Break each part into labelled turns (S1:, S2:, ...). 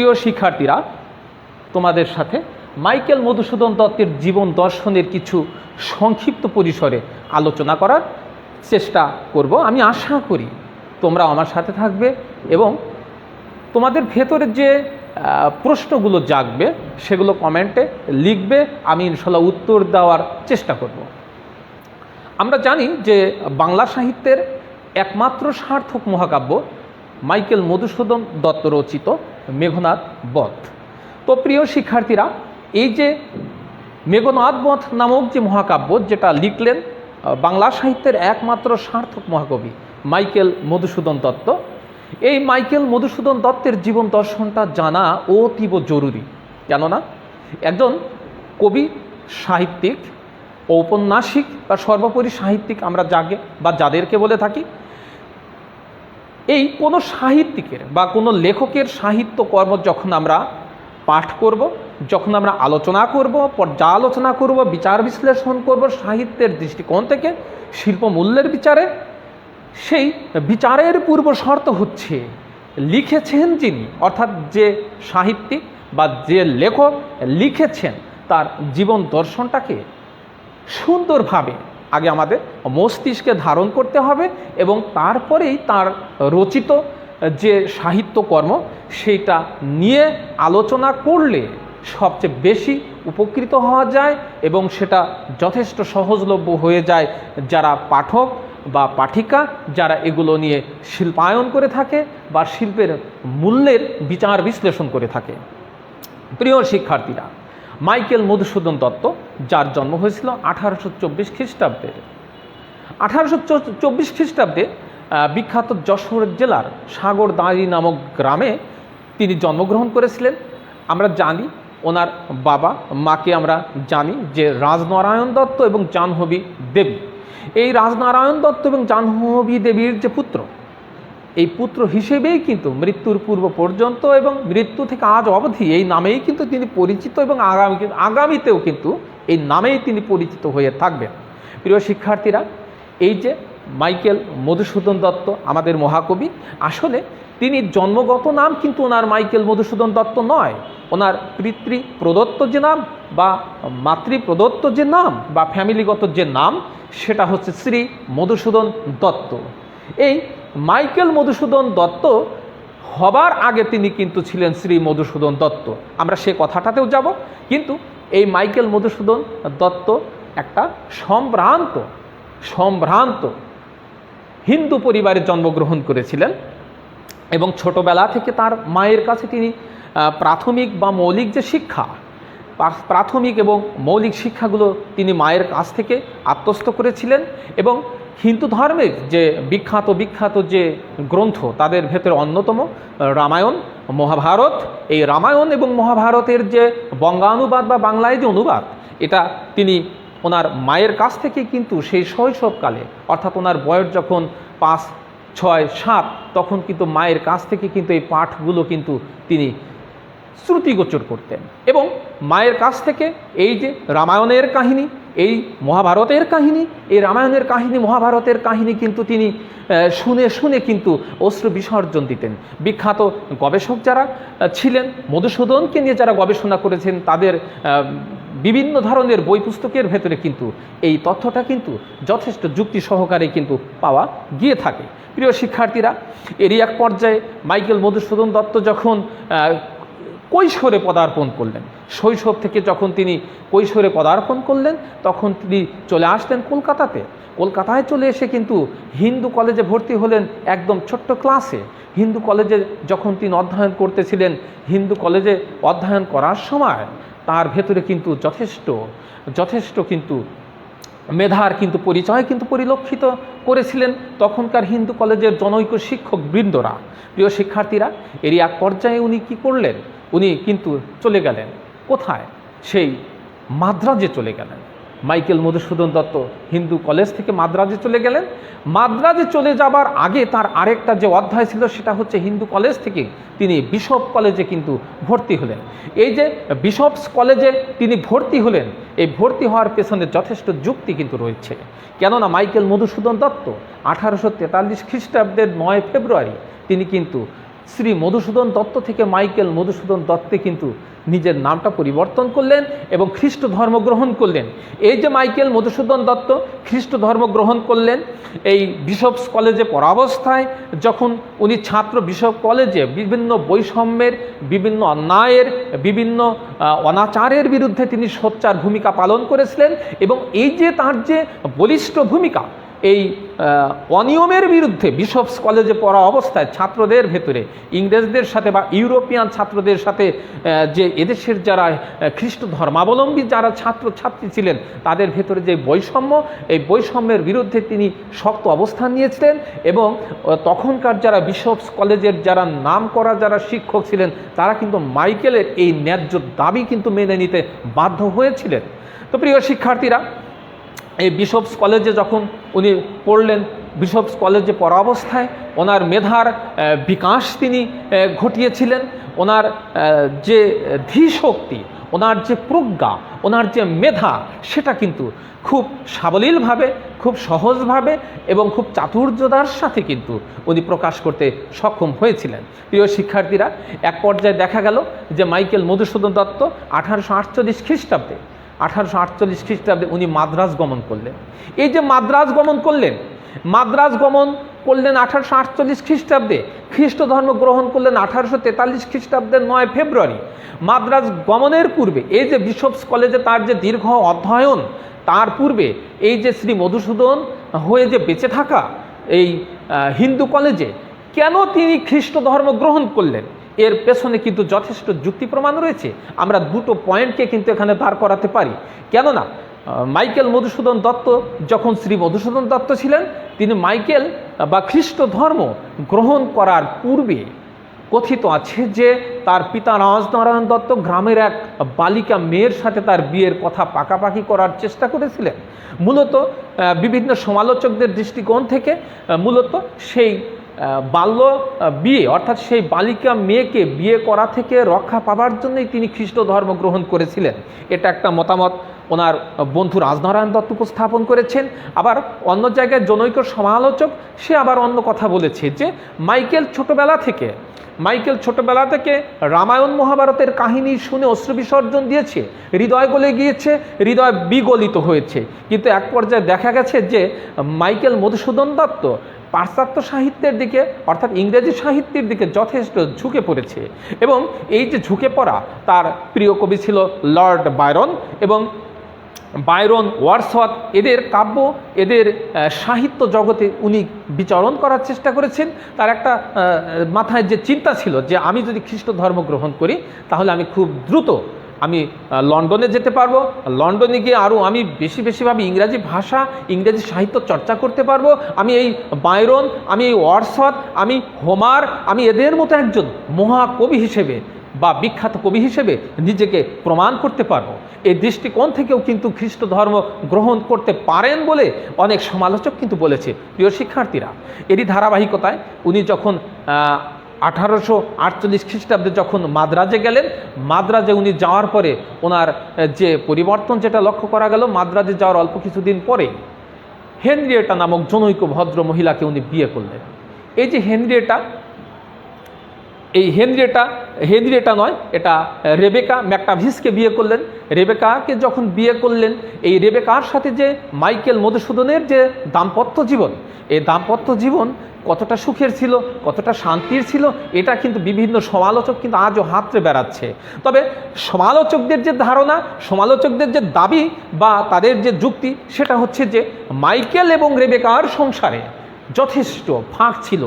S1: প্রিয় শিক্ষার্থীরা, তোমাদের সাথে মাইকেল মধুসূদন দত্তের জীবন দর্শনের কিছু সংক্ষিপ্ত পরিসরে আলোচনা করার চেষ্টা করব। আমি আশা করি তোমরা আমার সাথে থাকবে এবং তোমাদের ভেতরে যে প্রশ্নগুলো জাগবে সেগুলো কমেন্টে লিখবে, আমি ইনশাল্লাহ উত্তর দেওয়ার চেষ্টা করব। আমরা জানি যে বাংলা সাহিত্যের একমাত্র সার্থক মহাকাব্য মাইকেল মধুসূদন দত্ত রচিত মেঘনাথ বধ। তো প্রিয় শিক্ষার্থীরা, এই যে মেঘনাথ বধ নামক যে মহাকাব্য যেটা লিখলেন বাংলা সাহিত্যের একমাত্র সার্থক মহাকবি মাইকেল মধুসূদন দত্ত, এই মাইকেল মধুসূদন দত্তের জীবন দর্শনটা জানা অতীব জরুরি। কেননা, একজন কবি, সাহিত্যিক, ঔপন্যাসিক বা সর্বোপরি সাহিত্যিক আমরা যাকে বা যাদেরকে বলে থাকি এই কোনো সাহিত্যিকের বা কোনো লেখকের সাহিত্য কর্ম যখন আমরা পাঠ করব, যখন আমরা আলোচনা করব, পর্যালোচনা করব, বিচার বিশ্লেষণ করব সাহিত্যের দৃষ্টিকোণ থেকে শিল্প মূল্যের বিচারে, সেই বিচারের পূর্ব শর্ত হচ্ছে লিখেছেন যিনি, অর্থাৎ যে সাহিত্যিক বা যে লেখক লিখেছেন, তার জীবন দর্শনটাকে সুন্দরভাবে আগে আমাদের মস্তিষ্কে ধারণ করতে হবে এবং তারপরেই তার রচিত যে সাহিত্যকর্ম, সেইটা নিয়ে আলোচনা করলে সবচেয়ে বেশি উপকৃত হওয়া যায় এবং সেটা যথেষ্ট সহজলভ্য হয়ে যায় যারা পাঠক বা পাঠিকা, যারা এগুলো নিয়ে শিল্পায়ন করে থাকে বা শিল্পের মূল্যের বিচার বিশ্লেষণ করে থাকে। প্রিয় শিক্ষার্থীরা মাইকেল মধুসূদন দত্ত, যার জন্ম হয়েছিল আঠারোশো চব্বিশ খ্রিস্টাব্দে। আঠারোশো চব্বিশ খ্রিস্টাব্দে বিখ্যাত যশোর জেলার সাগরদাঁড়ি নামক গ্রামে তিনি জন্মগ্রহণ করেছিলেন। আমরা জানি, ওনার বাবা, মাকে আমরা জানি যে রাজনারায়ণ দত্ত এবং জাহ্নবী দেবী। এই রাজনারায়ণ দত্ত এবং জাহ্নবী দেবীর যে পুত্র এই পুত্র হিসেবেই কিন্তু মৃত্যুর পূর্ব পর্যন্ত এবং মৃত্যু থেকে আজ অবধি এই নামেই কিন্তু তিনি পরিচিত এবং আগামী আগামীতেও কিন্তু এই নামেই তিনি পরিচিত হয়ে থাকবেন। প্রিয় শিক্ষার্থীরা, এই যে মাইকেল মধুসূদন দত্ত আমাদের মহাকবি, আসলে তিনি জন্মগত নাম কিন্তু ওনার মাইকেল মধুসূদন দত্ত নয়। ওনার পিতৃ প্রদত্ত যে নাম বা মাতৃ প্রদত্ত যে নাম বা ফ্যামিলিগত যে নাম, সেটা হচ্ছে শ্রী মধুসূদন দত্ত। এই মাইকেল মধুসূদন দত্ত হবার আগে তিনি কিন্তু ছিলেন শ্রী মধুসূদন দত্ত। আমরা সে কথাটাতেও যাব, কিন্তু এই মাইকেল মধুসূদন দত্ত একটা সম্ভ্রান্ত সম্ভ্রান্ত হিন্দু পরিবারে জন্মগ্রহণ করেছিলেন এবং ছোটবেলা থেকে তার মায়ের কাছে তিনি প্রাথমিক বা মৌলিক যে শিক্ষা প্রাথমিক এবং মৌলিক শিক্ষাগুলো তিনি মায়ের কাছ থেকে আত্মস্থ করেছিলেন এবং হিন্দু ধর্মের যে বিখ্যাত বিখ্যাত যে গ্রন্থ, তাদের ভেতরে অন্যতম রামায়ণ, মহাভারত। এই রামায়ণ এবং মহাভারতের যে বঙ্গানুবাদ বা বাংলায় যে অনুবাদ, এটা তিনি ওনার মায়ের কাছ থেকে কিন্তু সেই শৈশবকালে, অর্থাৎ ওনার বয়স যখন পাঁচ, ছয়, সাত, তখন কিন্তু মায়ের কাছ থেকে কিন্তু এই পাঠগুলো কিন্তু তিনি শ্রুতিগোচর করতেন। এবং মায়ের কাছ থেকে এই যে রামায়ণের কাহিনী এই মহাভারতের কাহিনী, এই রামায়ণের কাহিনী, মহাভারতের কাহিনী কিন্তু তিনি শুনে শুনে কিন্তু অশ্রু বিসর্জন দিতেন। বিখ্যাত গবেষক যারা ছিলেন, মধুসূদনকে নিয়ে যারা গবেষণা করেছেন, তাদের বিভিন্ন ধরনের বই পুস্তকের ভেতরে কিন্তু এই তথ্যটা কিন্তু যথেষ্ট যুক্তি সহকারে কিন্তু পাওয়া গিয়ে থাকে। প্রিয় শিক্ষার্থীরা, এরই এক পর্যায়ে মাইকেল মধুসূদন দত্ত যখন কৈশোরে পদার্পণ করলেন। শৈশব থেকে যখন তিনি কৈশোরে পদার্পণ করলেন, তখন তিনি চলে আসতেন কলকাতাতে। কলকাতায় চলে এসে কিন্তু হিন্দু কলেজে ভর্তি হলেন একদম ছোট্ট ক্লাসে। হিন্দু কলেজে যখন তিনি অধ্যয়ন করতেছিলেন, হিন্দু কলেজে অধ্যয়ন করার সময় তার ভেতরে কিন্তু যথেষ্ট যথেষ্ট কিন্তু মেধার কিন্তু পরিচয় কিন্তু পরিলক্ষিত করেছিলেন তখনকার হিন্দু কলেজের জনৈক শিক্ষক বৃন্দরা। প্রিয় শিক্ষার্থীরা, এরই এক পর্যায়ে উনি কী করলেন? উনি কিন্তু চলে গেলেন। কোথায়? সেই মাদ্রাজে চলে গেলেন। মাইকেল মধুসূদন দত্ত হিন্দু কলেজ থেকে মাদ্রাজে চলে গেলেন। মাদ্রাজে চলে যাবার আগে তার আরেকটা যে অধ্যায় ছিল, সেটা হচ্ছে হিন্দু কলেজ থেকে তিনি বিশপ কলেজে কিন্তু ভর্তি হলেন। এই যে বিশপস কলেজে তিনি ভর্তি হলেন, এই ভর্তি হওয়ার পেছনে যথেষ্ট যুক্তি কিন্তু রয়েছে। কেননা মাইকেল মধুসূদন দত্ত আঠারোশো তেতাল্লিশ খ্রিস্টাব্দের নয় ফেব্রুয়ারি তিনি কিন্তু শ্রী মধুসূদন দত্ত থেকে মাইকেল মধুসূদন দত্তে কিন্তু নিজের নামটা পরিবর্তন করলেন এবং খ্রিস্ট ধর্ম গ্রহণ করলেন। এই যে মাইকেল মধুসূদন দত্ত খ্রিস্ট ধর্ম গ্রহণ করলেন, এই বিশপস কলেজে পড়াবস্থায় যখন উনি ছাত্র বিশপ কলেজে বিভিন্ন বৈষম্যের, বিভিন্ন অন্যায়ের, বিভিন্ন অনাচারের বিরুদ্ধে তিনি সোচ্চার ভূমিকা পালন করেছিলেন এবং এই যে তার যে বলিষ্ঠ ভূমিকা এই অনিয়মের বিরুদ্ধে বিশপস কলেজে পড়া অবস্থায় ছাত্রদের ভেতরে, ইংরেজদের সাথে বা ইউরোপিয়ান ছাত্রদের সাথে যে এদেশের যারা খ্রিস্ট ধর্মাবলম্বী যারা ছাত্র ছাত্রী ছিলেন, তাদের ভেতরে যে বৈষম্য, এই বৈষম্যের বিরুদ্ধে তিনি শক্ত অবস্থান নিয়েছিলেন এবং তখনকার যারা বিশপস কলেজের যারা নাম করা যারা শিক্ষক ছিলেন, তারা কিন্তু মাইকেলের এই ন্যায্য দাবি কিন্তু মেনে নিতে বাধ্য হয়েছিলেন। তো প্রিয় শিক্ষার্থীরা এই বিশপস কলেজে যখন উনি পড়লেন, বিশপস কলেজে পড়া অবস্থায় ওনার মেধার বিকাশ তিনি ঘটিয়েছিলেন। ওনার যে ধীশক্তি, ওনার যে প্রজ্ঞা, ওনার যে মেধা, সেটা কিন্তু খুব সাবলীলভাবে, খুব সহজভাবে এবং খুব চাতুর্যতার সাথে কিন্তু উনি প্রকাশ করতে সক্ষম হয়েছিলেন। প্রিয় শিক্ষার্থীরা, এক পর্যায়ে দেখা গেল যে মাইকেল মধুসূদন দত্ত আঠারোশো আটচল্লিশ খ্রিস্টাব্দে আঠারোশো আটচল্লিশ খ্রিস্টাব্দে উনি মাদ্রাজ গমন করলেন। এই যে মাদ্রাজ গমন করলেন, মাদ্রাজ গমন করলেন আঠারোশো আটচল্লিশ খ্রিস্টাব্দে। খ্রিস্ট ধর্ম গ্রহণ করলেন আঠারোশো তেতাল্লিশ খ্রিস্টাব্দের নয় ফেব্রুয়ারি। মাদ্রাজ গমনের পূর্বে এই যে বিশপস কলেজে তার যে দীর্ঘ অধ্যয়ন, তার পূর্বে এই যে শ্রী মধুসূদন হয়ে যে বেঁচে থাকা এই হিন্দু কলেজে কেন তিনি খ্রিস্ট ধর্ম গ্রহণ করলেন? এর পেছনে কিন্তু যথেষ্ট যুক্তি প্রমাণ রয়েছে। আমরা দুটো পয়েন্টকে কিন্তু এখানে দাঁড় করাতে পারি। কেননা মাইকেল মধুসূদন দত্ত যখন শ্রী মধুসূদন দত্ত ছিলেন, তিনি মাইকেল বা খ্রিস্ট ধর্ম গ্রহণ করার পূর্বে কথিত আছে যে, তার পিতা রাজনারায়ণ দত্ত গ্রামের এক বালিকা মেয়ের সাথে তার বিয়ের কথা পাকাপাকি করার চেষ্টা করেছিলেন। মূলত বিভিন্ন সমালোচকদের দৃষ্টিকোণ থেকে মূলত সেই বাল্য বিয়ে, অর্থাৎ সেই বালিকা মেয়েকে বিয়ে করা থেকে রক্ষা পাবার জন্যই তিনি খ্রিস্ট ধর্ম গ্রহণ করেছিলেন। এটা একটা মতামত ওনার বন্ধু রাজনারায়ণ দত্ত উপস্থাপন করেছেন। আবার অন্য জায়গায় জনৈক সমালোচক, সে আবার অন্য কথা বলেছে যে, মাইকেল ছোটবেলা থেকে, মাইকেল ছোটবেলা থেকে রামায়ণ মহাভারতের কাহিনী শুনে অশ্রু বিসর্জন দিয়েছে, হৃদয় গলে গিয়েছে, হৃদয় বিগলিত হয়েছে। কিন্তু এক পর্যায়ে দেখা গেছে যে, মাইকেল মধুসূদন দত্ত পাশ্চাত্য সাহিত্যের দিকে, অর্থাৎ ইংরেজি সাহিত্যের দিকে যথেষ্ট ঝুঁকে পড়েছে এবং এই যে ঝুঁকে পড়া, তার প্রিয় কবি ছিল লর্ড বায়রন এবং বায়রন ওয়ার্সওয়াত, এদের কাব্য, এদের সাহিত্য জগতে উনি বিচরণ করার চেষ্টা করেছেন। তার একটা মাথায় যে চিন্তা ছিল যে আমি যদি খ্রিস্ট ধর্ম গ্রহণ করি, তাহলে আমি খুব দ্রুত আমি লন্ডনে যেতে পারব। লন্ডনে গিয়ে আরও আমি বেশি বেশিভাবে ইংরাজি ভাষা, ইংরেজি সাহিত্য চর্চা করতে পারব। আমি এই বায়রন আমি এই ওয়ার্সওয়াত আমি হোমার, আমি এদের মতো একজন মহাকবি হিসেবে বা বিখ্যাত কবি হিসেবে নিজেকে প্রমাণ করতে পারব। এই দৃষ্টিকোণ থেকেও কিন্তু খ্রিস্ট ধর্ম গ্রহণ করতে পারেন বলে অনেক সমালোচক কিন্তু বলেছে। প্রিয় শিক্ষার্থীরা, এরই ধারাবাহিকতায় উনি যখন আঠারোশো আটচল্লিশ খ্রিস্টাব্দে যখন মাদ্রাজে গেলেন, মাদ্রাজে উনি যাওয়ার পরে ওনার যে পরিবর্তন যেটা লক্ষ্য করা গেল, মাদ্রাজে যাওয়ার অল্প কিছুদিন পরে হেনরিয়েটা নামক জনৈক ভদ্র মহিলাকে উনি বিয়ে করলেন। এই যে হেনরিয়েটা, এই হেনরিয়েটা হেনরিয়েটা নয়, এটা রেবেকা ম্যাকটাভিসকে বিয়ে করলেন। রেবেকাকে যখন বিয়ে করলেন, এই রেবেকার সাথে যে মাইকেল মধুসূদনের যে দাম্পত্য জীবন, এই দাম্পত্য জীবন কতটা সুখের ছিল, কতটা শান্তির ছিল, এটা কিন্তু বিভিন্ন সমালোচক কিন্তু আজও হাতড়ে বেড়াচ্ছে। তবে সমালোচকদের যে ধারণা, সমালোচকদের যে দাবি বা তাদের যে যুক্তি, সেটা হচ্ছে যে মাইকেল এবং রেবেকার সংসারে যথেষ্ট ফাঁক ছিল,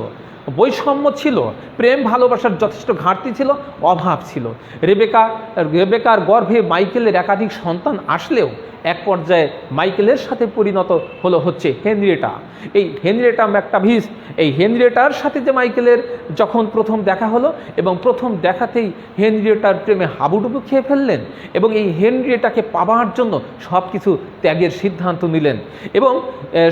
S1: বৈষম্য ছিল, প্রেম ভালোবাসার যথেষ্ট ঘাটতি ছিল, অভাব ছিল। রেবেকা, রেবেকার গর্ভে মাইকেলের একাধিক সন্তান আসলেও এক পর্যায়ে মাইকেলের সাথে পরিণত হলো হচ্ছে হেনরিয়েটা। এই হেনরিয়েটা ম্যাকটাভিস, এই হেনরিয়েটার সাথে যে মাইকেলের যখন প্রথম দেখা হলো এবং প্রথম দেখাতেই হেনরিয়েটার প্রেমে হাবুডুবু খেয়ে ফেললেন এবং এই হেনরিয়েটাকে পাবার জন্য সব কিছু ত্যাগের সিদ্ধান্ত নিলেন এবং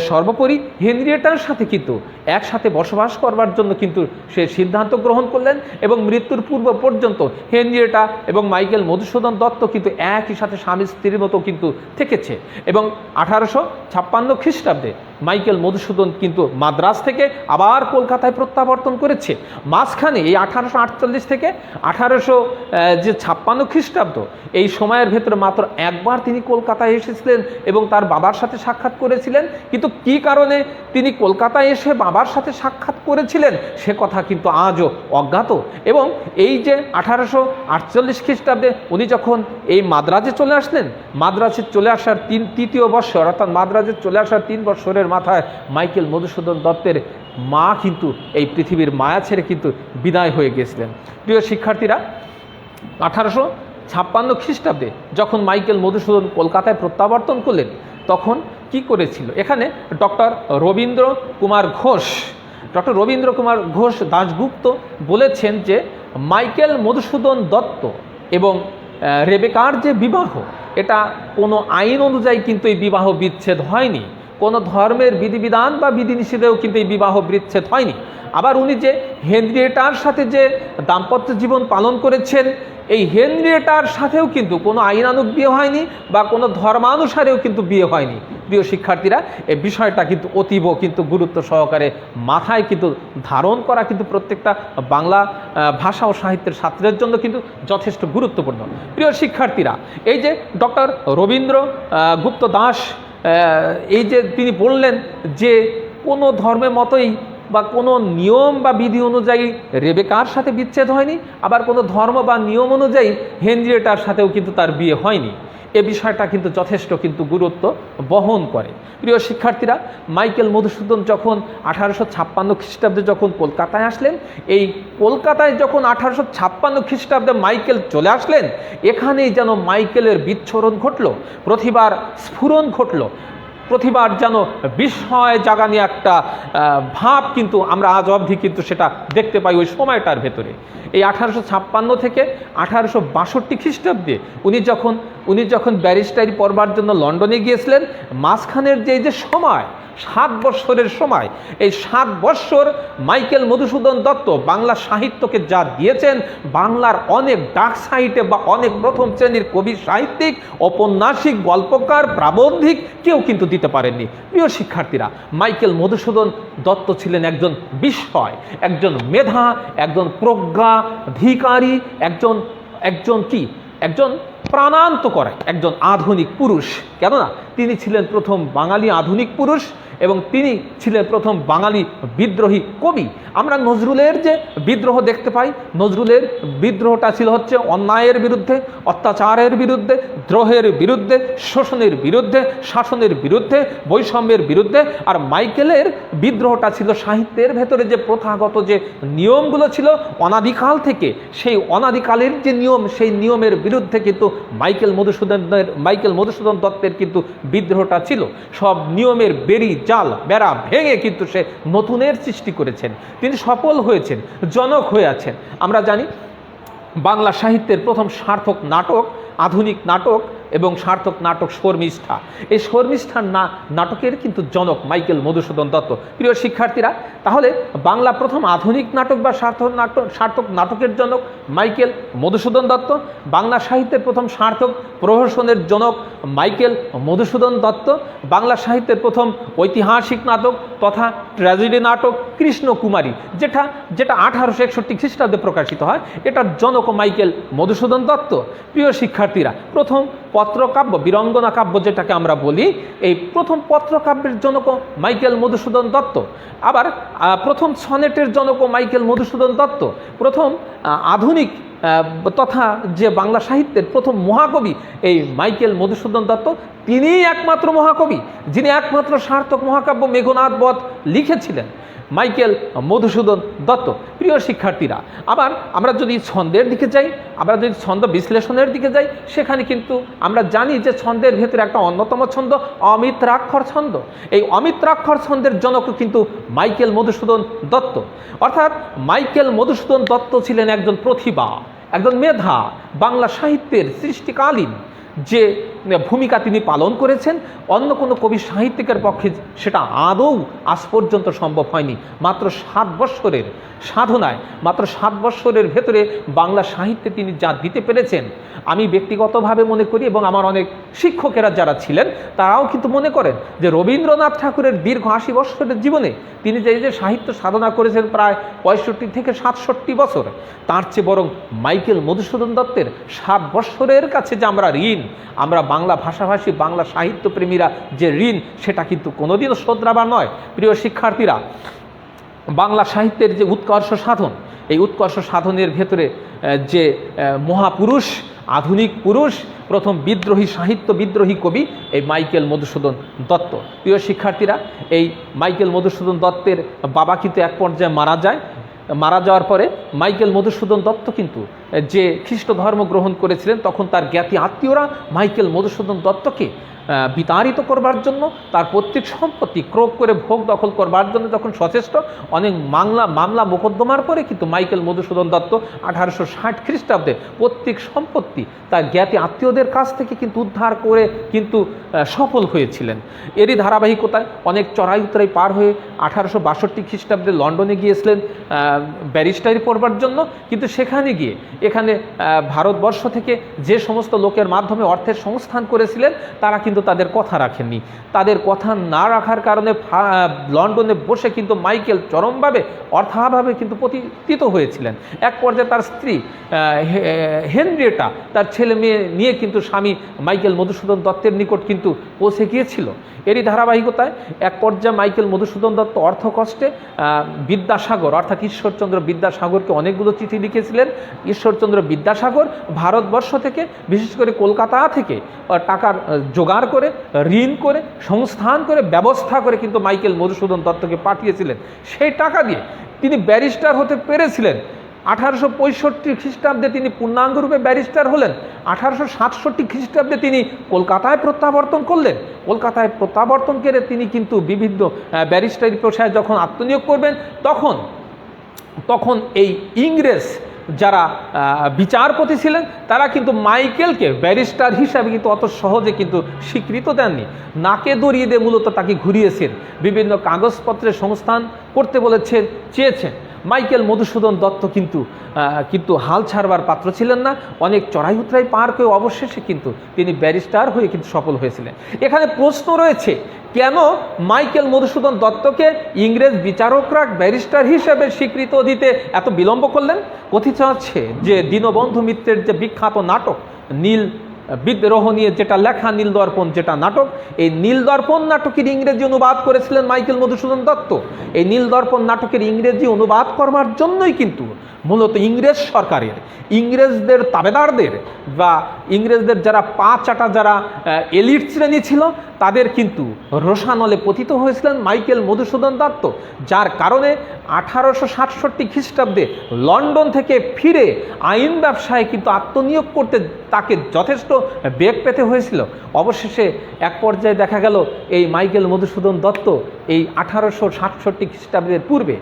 S1: সর্বোপরি হেনরিয়েটার সাথে কিন্তু একসাথে বসবাস করবার জন্য কিন্তু সে সিদ্ধান্ত গ্রহণ করলেন এবং মৃত্যুর পূর্ব পর্যন্ত হেনরিয়েটা এবং মাইকেল মধুসূদন দত্ত কিন্তু একই সাথে স্বামী স্ত্রীর মতো কিন্তু থেকেছে এবং আঠারোশো ছাপ্পান্ন খ্রিস্টাব্দে মাইকেল মধুসূদন কিন্তু মাদ্রাস থেকে আবার কলকাতায় প্রত্যাবর্তন করেছে। মাঝখানে এই আঠারোশো আটচল্লিশ থেকে আঠারোশো যে ছাপ্পান্ন খ্রিস্টাব্দ, এই সময়ের ভেতরে মাত্র একবার তিনি কলকাতায় এসেছিলেন এবং তার বাবার সাথে সাক্ষাৎ করেছিলেন। কিন্তু কি কারণে তিনি কলকাতায় এসে বাবার সাথে সাক্ষাৎ করেছিলেন, সে কথা কিন্তু আজও অজ্ঞাত। এবং এই যে আঠারোশো আটচল্লিশ খ্রিস্টাব্দে উনি যখন এই মাদ্রাজে চলে আসলেন, মাদ্রাজে চলে আসার তিন, তৃতীয় বৎসর অর্থাৎ মাদ্রাজে চলে আসার তিন বৎসরের মাথায় মাইকেল মধুসূদন দত্তের মা কিন্তু এই পৃথিবীর মায়া ছেড়ে কিন্তু বিদায় হয়ে গেছিলেন প্রিয় শিক্ষার্থীরা, আঠারোশো ছাপ্পান্ন খ্রিস্টাব্দে যখন মাইকেল মধুসূদন কলকাতায় প্রত্যাবর্তন করলেন, তখন কি করেছিল? এখানে ডক্টর রবীন্দ্র কুমার ঘোষ, ডক্টর রবীন্দ্র কুমার ঘোষ দাশগুপ্ত বলেছেন যে, মাইকেল মধুসূদন দত্ত এবং রেবেকার যে বিবাহ, এটা কোনো আইন অনুযায়ী কিন্তু এই বিবাহ বিচ্ছেদ হয়নি। কোনো ধর্মের বিধিবিধান বা বিধিনিষেধেও কিন্তু এই বিবাহ বিচ্ছেদ হয়নি। আবার উনি যে হেনরিয়েটার সাথে যে দাম্পত্য জীবন পালন করেছেন, এই হেনরিয়েটার সাথেও কিন্তু কোনো আইনানুক বিয়ে হয়নি বা কোনো ধর্মানুসারেও কিন্তু বিয়ে হয়নি। প্রিয় শিক্ষার্থীরা এই বিষয়টা কিন্তু অতীব কিন্তু গুরুত্ব সহকারে মাথায় কিন্তু ধারণ করা কিন্তু প্রত্যেকটা বাংলা ভাষা ও সাহিত্যের ছাত্রের জন্য কিন্তু যথেষ্ট গুরুত্বপূর্ণ। প্রিয় শিক্ষার্থীরা, এই যে ডক্টর রবীন্দ্র গুপ্ত দাস এই যে তিনি বললেন যে কোনো ধর্মের মতোই বা কোনো নিয়ম বা বিধি অনুযায়ী রেবে কার সাথে বিচ্ছেদ হয়নি? আবার কোনো ধর্ম বা নিয়ম অনুযায়ী হেনরিয়েটার সাথেও কিন্তু তার বিয়ে হয়নি। এ বিষয়টা কিন্তু যথেষ্ট কিন্তু গুরুত্ব বহন করে। প্রিয় শিক্ষার্থীরা, মাইকেল মধুসূদন যখন আঠারোশো ছাপ্পান্ন খ্রিস্টাব্দে যখন কলকাতায় আসলেন, এই কলকাতায় যখন আঠারোশো ছাপ্পান্ন খ্রিস্টাব্দে মাইকেল চলে আসলেন, এখানেই যেন মাইকেলের বিচ্ছরণ ঘটল, প্রতিবার স্ফুরণ ঘটল। প্রতিবার যেন বিস্ময় জাগানি একটা ভাব কিন্তু আমরা আজ অবধি কিন্তু সেটা দেখতে পাই ওই সময়টার ভেতরে। এই আঠারোশো ছাপ্পান্ন থেকে আঠারোশো বাষট্টি খ্রিস্টাব্দে উনি যখন উনি যখন ব্যারিস্টারি পড়বার জন্য লন্ডনে গিয়েছিলেন, মাঝখানের যে যে সময় সাত বৎসরের সময়। এই সাত বৎসর মাইকেল মধুসূদন দত্ত বাংলা সাহিত্যকে যা দিয়েছেন, বাংলার অনেক ডাক সাহিত্যে বা অনেক প্রথম শ্রেণির কবি সাহিত্যিক, ঔপন্যাসিক, গল্পকার, প্রাবন্ধিক কেউ কিন্তু দিতে পারেননি। প্রিয় শিক্ষার্থীরা, মাইকেল মধুসূদন দত্ত ছিলেন একজন বিস্ময়, একজন মেধা, একজন প্রজ্ঞাধিকারী একজন একজন কি? একজন প্রাণান্ত করে। একজন আধুনিক পুরুষ। কেননা, তিনি ছিলেন প্রথম বাঙালি আধুনিক পুরুষ এবং তিনি ছিলেন প্রথম বাঙালি বিদ্রোহী কবি। আমরা নজরুলের যে বিদ্রোহ দেখতে পাই, নজরুলের বিদ্রোহটা ছিল হচ্ছে অন্যায়ের বিরুদ্ধে, অত্যাচারের বিরুদ্ধে, দ্রোহের বিরুদ্ধে, শোষণের বিরুদ্ধে, শাসনের বিরুদ্ধে, বৈষম্যের বিরুদ্ধে। আর মাইকেলের বিদ্রোহটা ছিল সাহিত্যের ভেতরে যে প্রথাগত যে নিয়মগুলো ছিল, অনাদিকাল থেকে। সেই অনাদিকালের যে নিয়ম, সেই নিয়মের বিরুদ্ধে কিন্তু মাইকেল মধুসূদনের, মাইকেল মধুসূদন দত্তের কিন্তু বিদ্রোহটা ছিল। সব নিয়মের বেরি জাল, বেড়া ভেঙে কিন্তু সে নতুনের সৃষ্টি করেছেন। তিনি সফল হয়েছেন, জনক হয়ে আছেন। আমরা জানি, বাংলা সাহিত্যের প্রথম সার্থক নাটক, আধুনিক নাটক এবং সার্থক নাটক শর্মিষ্ঠা। এই শর্মিষ্ঠার না, নাটকের কিন্তু জনক মাইকেল মধুসূদন দত্ত। প্রিয় শিক্ষার্থীরা, তাহলে বাংলা প্রথম আধুনিক নাটক বা সার্থক নাটক, সার্থক নাটকের জনক মাইকেল মধুসূদন দত্ত, বাংলা সাহিত্যের প্রথম সার্থক প্রহসনের জনক মাইকেল মধুসূদন দত্ত, বাংলা সাহিত্যের প্রথম ঐতিহাসিক নাটক তথা ট্র্যাজেডি নাটক কৃষ্ণ কুমারী, যেটা যেটা আঠারোশো একষট্টি খ্রিস্টাব্দে প্রকাশিত হয়, এটার জনক মাইকেল মধুসূদন দত্ত। প্রিয় শিক্ষার্থীরা, প্রথম পত্রকাব্য, বীরঙ্গনা কাব্য যেটাকে আমরা বলি, এই প্রথম পত্রকাব্যের জনক মাইকেল মধুসূদন দত্ত। আবার প্রথম সনেটের জনক মাইকেল মধুসূদন দত্ত। প্রথম আধুনিক তথা যে বাংলা সাহিত্যের প্রথম মহাকবি এই মাইকেল মধুসূদন দত্ত, তিনিই একমাত্র মহাকবি, যিনি একমাত্র সার্থক মহাকাব্য মেঘনাথ বধ লিখেছিলেন, মাইকেল মধুসূদন দত্ত। প্রিয় শিক্ষার্থীরা, আবার আমরা যদি ছন্দের দিকে যাই, আমরা যদি ছন্দ বিশ্লেষণের দিকে যাই, সেখানে কিন্তু আমরা জানি যে ছন্দের ভেতরে একটা অন্যতম ছন্দ অমিত্রাক্ষর ছন্দ। এই অমিত্রাক্ষর ছন্দের জনক কিন্তু মাইকেল মধুসূদন দত্ত। অর্থাৎ মাইকেল মধুসূদন দত্ত ছিলেন একজন প্রতিভা। একজন মেধা বাংলা সাহিত্যের সৃষ্টিকালীন যে ভূমিকা তিনি পালন করেছেন। অন্য কোনো কবি সাহিত্যিকের পক্ষে সেটা আদৌ আজ পর্যন্ত সম্ভব হয়নি। মাত্র সাত বৎসরের সাধনায়, মাত্র সাত বৎসরের ভেতরে বাংলা সাহিত্যে তিনি যা দিতে পেরেছেন, আমি ব্যক্তিগতভাবে মনে করি এবং আমার অনেক শিক্ষকেরা যারা ছিলেন, তারাও কিন্তু মনে করেন যে রবীন্দ্রনাথ ঠাকুরের দীর্ঘ আশি বৎসরের জীবনে তিনি যে যে সাহিত্য সাধনা করেছেন প্রায় পঁয়ষট্টি থেকে সাতষট্টি বছর, তার চেয়ে বরং মাইকেল মধুসূদন দত্তের সাত বৎসরের কাছে যে আমরা ঋণ, আমরা বাংলা ভাষাভাষী, বাংলা সাহিত্যপ্রেমীরা যে ঋণ, সেটা কিন্তু কোনোদিনও শোধরাবার নয়। প্রিয় শিক্ষার্থীরা, বাংলা সাহিত্যের যে উৎকর্ষ সাধন, এই উৎকর্ষ সাধনের ভেতরে যে মহাপুরুষ, আধুনিক পুরুষ, প্রথম বিদ্রোহী সাহিত্য বিদ্রোহী কবি এই মাইকেল মধুসূদন দত্ত। প্রিয় শিক্ষার্থীরা, এই মাইকেল মধুসূদন দত্তের বাবা কিন্তু এক পর্যায়ে মারা যায়। মারা যাওয়ার পরে মাইকেল মধুসূদন দত্ত কিন্তু যে খ্রিস্ট ধর্ম গ্রহণ করেছিলেন, তখন তার জ্ঞাতি আত্মীয়রা মাইকেল মধুসূদন দত্তকে বিতাড়িত করবার জন্য, তার প্রত্যেক সম্পত্তি ক্রোপ করে ভোগ দখল করবার জন্য যখন সচেষ্ট, অনেক মামলা মামলা মোকদ্দমার পরে কিন্তু মাইকেল মধুসূদন দত্ত আঠারোশো ষাট খ্রিস্টাব্দে প্রত্যেক সম্পত্তি তার জ্ঞাতি আত্মীয়দের কাছ থেকে কিন্তু উদ্ধার করে কিন্তু সফল হয়েছিলেন। এরই ধারাবাহিকতায় অনেক চড়াই উতরাই পার হয়ে আঠারোশো বাষট্টি খ্রিস্টাব্দে লন্ডনে গিয়েছিলেন ব্যারিস্টারি পড়বার জন্য, কিন্তু সেখানে গিয়ে এখানে ভারতবর্ষ থেকে যে সমস্ত লোকের মাধ্যমে অর্থের সংস্থান করেছিলেন, তারা কিন্তু তাদের কথা রাখেননি। তাদের কথা না রাখার কারণে লন্ডনে বসে কিন্তু মাইকেল চরমভাবে, অর্থাভাবে কিন্তু পতিত হয়েছিলেন। এক পর্যায়ে তার স্ত্রী হেনরিয়েটা, তার ছেলে মেয়ে নিয়ে কিন্তু স্বামী মাইকেল মধুসূদন দত্তের নিকট কিন্তু পৌঁছে গিয়েছিল। এরই ধারাবাহিকতায় এক পর্যায়ে মাইকেল মধুসূদন দত্ত অর্থ কষ্টে বিদ্যাসাগর, অর্থাৎ ঈশ্বরচন্দ্র বিদ্যাসাগরকে অনেকগুলো চিঠি লিখেছিলেন। ঈশ্বরচন্দ্র বিদ্যাসাগর ভারতবর্ষ থেকে, বিশেষ করে কলকাতা থেকে টাকার জোগাড় করে, ঋণ করে, সংস্থান করে, ব্যবস্থা করে কিন্তু মাইকেল মধুসূদন দত্তকে পাঠিয়েছিলেন। সেই টাকা দিয়ে তিনি ব্যারিস্টার হতে পেরেছিলেন। আঠারোশো পঁয়ষট্টি খ্রিস্টাব্দে তিনি পূর্ণাঙ্গরূপে ব্যারিস্টার হলেন। আঠারোশো সাতষট্টি খ্রিস্টাব্দে তিনি কলকাতায় প্রত্যাবর্তন করলেন। কলকাতায় প্রত্যাবর্তন করে তিনি কিন্তু বিভিন্ন ব্যারিস্টারি পেশায় যখন আত্মনিয়োগ করবেন, তখন তখন এই ইংরেজ যারা বিচারপতি ছিলেন, তারা কিন্তু মাইকেলকে ব্যারিস্টার হিসাবে কিন্তু অত সহজে কিন্তু স্বীকৃত দেননি। নাকে দড়িয়ে দিয়ে মূলত তাকে ঘুরিয়েছেন। বিভিন্ন কাগজপত্রের সংস্থান করতে বলেছেন, চেয়েছেন। মাইকেল মধুসূদন দত্ত কিন্তু কিন্তু হাল ছাড়বার পাত্র ছিলেন না। অনেক চড়াই উতরাই পার করে অবশেষে কিন্তু তিনি ব্যারিস্টার হয়ে কিন্তু সফল হয়েছিলেন। এখানে প্রশ্ন রয়েছে, কেন মাইকেল মধুসূদন দত্তকে ইংরেজ বিচারকরা ব্যারিস্টার হিসেবে স্বীকৃত দিতে এত বিলম্ব করলেন? কথিত আছে যে দীনবন্ধু মিত্রের যে বিখ্যাত নাটক, নীল বিদ্রোহ নিয়ে যেটা লেখা নীল দর্পণ যেটা নাটক, এই নীল দর্পণ নাটকের ইংরেজি অনুবাদ করেছিলেন মাইকেল মধুসূদন দত্ত। এই নীল দর্পণ নাটকের ইংরেজি অনুবাদ করবার জন্যই কিন্তু মূলত ইংরেজ সরকারের, ইংরেজদের তাবেদারদের বা ইংরেজদের যারা পা চাটা যারা এলিট শ্রেণি ছিল, তাদের কিন্তু রোষানলে পতিত হয়েছিলেন মাইকেল মধুসূদন দত্ত, যার কারণে আঠারোশো সাতষট্টি খ্রিস্টাব্দে লন্ডন থেকে ফিরে আইন ব্যবসায় কিন্তু আত্মনিয়োগ করতে তাকে যথেষ্ট বেগ পেতে হয়েছিল। অবশেষে এক পর্যায়ে দেখা গেল এই মাইকেল মধুসূদন দত্ত এই আঠারোশো সাতষট্টি খ্রিস্টাব্দের পূর্বে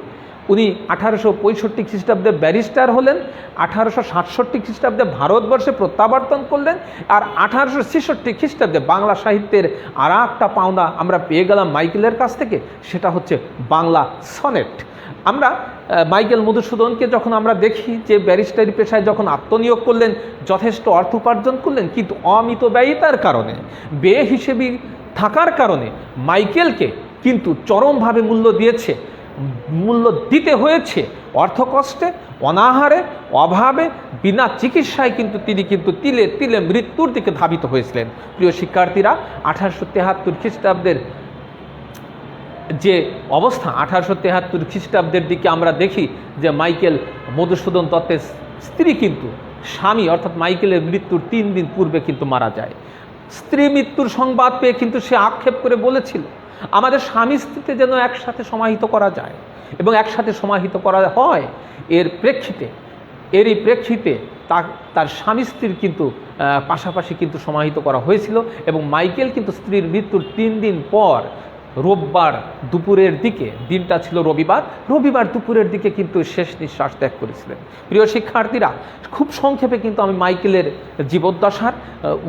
S1: উনি আঠারোশো পঁয়ষট্টি খ্রিস্টাব্দে ব্যারিস্টার হলেন, আঠারোশো সাতষট্টি খ্রিস্টাব্দে ভারতবর্ষে প্রত্যাবর্তন করলেন, আর আঠারোশো ছেষট্টি খ্রিস্টাব্দে বাংলা সাহিত্যের আর একটা পাওনা আমরা পেয়ে গেলাম মাইকেলের কাছ থেকে, সেটা হচ্ছে বাংলা সনেট। আমরা মাইকেল মধুসূদনকে যখন আমরা দেখি যে ব্যারিস্টারি পেশায় যখন আত্মনিয়োগ করলেন, যথেষ্ট অর্থ উপার্জন করলেন, কিন্তু অমিত ব্যয়িতার কারণে বে হিসেবে থাকার কারণে মাইকেলকে কিন্তু চরমভাবে মূল্য দিয়েছে। মূল্য দিতে হয়েছে। অর্থকষ্টে, অনাহারে, অভাবে, বিনা চিকিৎসায় কিন্তু তিনি কিন্তু তিলে তিলে মৃত্যুর দিকে ধাবিত হয়েছিলেন। প্রিয় শিক্ষার্থীরা, আঠারোশো তেহাত্তর খ্রিস্টাব্দের যে অবস্থা, আঠারোশো তেহাত্তর খ্রিস্টাব্দের দিকে আমরা দেখি যে মাইকেল মধুসূদন দত্তের স্ত্রী কিন্তু স্বামী, অর্থাৎ মাইকেলের মৃত্যুর তিন দিন পূর্বে কিন্তু মারা যায়। স্ত্রী মৃত্যুর সংবাদ পেয়ে কিন্তু সে আক্ষেপ করে বলেছিল আমাদের স্বামী স্ত্রীতে যেন একসাথে সমাহিত করা যায় এবং একসাথে সমাহিত করা হয়, এর প্রেক্ষিতে, এরই প্রেক্ষিতে তার তার স্বামী স্ত্রীর কিন্তু পাশাপাশি কিন্তু সমাহিত করা হয়েছিল এবং মাইকেল কিন্তু স্ত্রীর মৃত্যুর তিন দিন পর রোববার দুপুরের দিকে, দিনটা ছিল রবিবার রবিবার দুপুরের দিকে কিন্তু শেষ নিঃশ্বাস ত্যাগ করেছিলেন। প্রিয় শিক্ষার্থীরা, খুব সংক্ষেপে কিন্তু আমি মাইকেলের জীবদ্দশার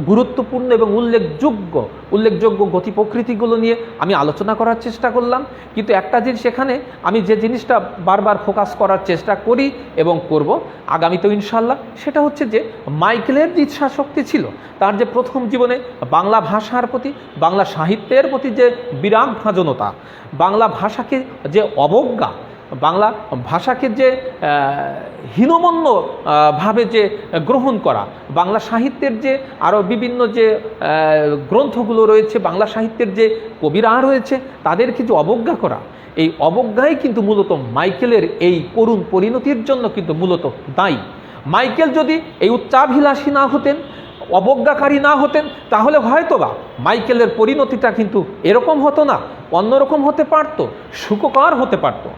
S1: গুরুত্বপূর্ণ এবং উল্লেখযোগ্য উল্লেখযোগ্য গতি প্রকৃতিগুলো নিয়ে আমি আলোচনা করার চেষ্টা করলাম। কিন্তু একটা জিনিস এখানে আমি যে জিনিসটা বারবার ফোকাস করার চেষ্টা করি এবং করব আগামীতেও ইনশাল্লাহ সেটা হচ্ছে যে মাইকেলের যে ইচ্ছাশক্তি ছিল। তার যে প্রথম জীবনে বাংলা ভাষার প্রতি, বাংলা সাহিত্যের প্রতি যে বিরাগ ভাজনতা বাংলা ভাষাকে যে অবজ্ঞা, বাংলা ভাষাকে যে হীনমন্য ভাবে যে গ্রহণ করা, বাংলা সাহিত্যের যে আরও বিভিন্ন যে গ্রন্থগুলো রয়েছে, বাংলা সাহিত্যের যে কবিরা রয়েছে, তাদেরকে যে অবজ্ঞা করা, এই অবজ্ঞাই কিন্তু মূলত মাইকেলের এই করুণ পরিণতির জন্য কিন্তু মূলত দায়ী। মাইকেল যদি এই উচ্চাভিলাষী না হতেন অবজ্ঞাকারী না হতেন, তাহলে হয়তো বা মাইকেলের পরিণতিটা কিন্তু এরকম হতো না, অন্যরকম হতে পারত, সুখকর হতে পারতো।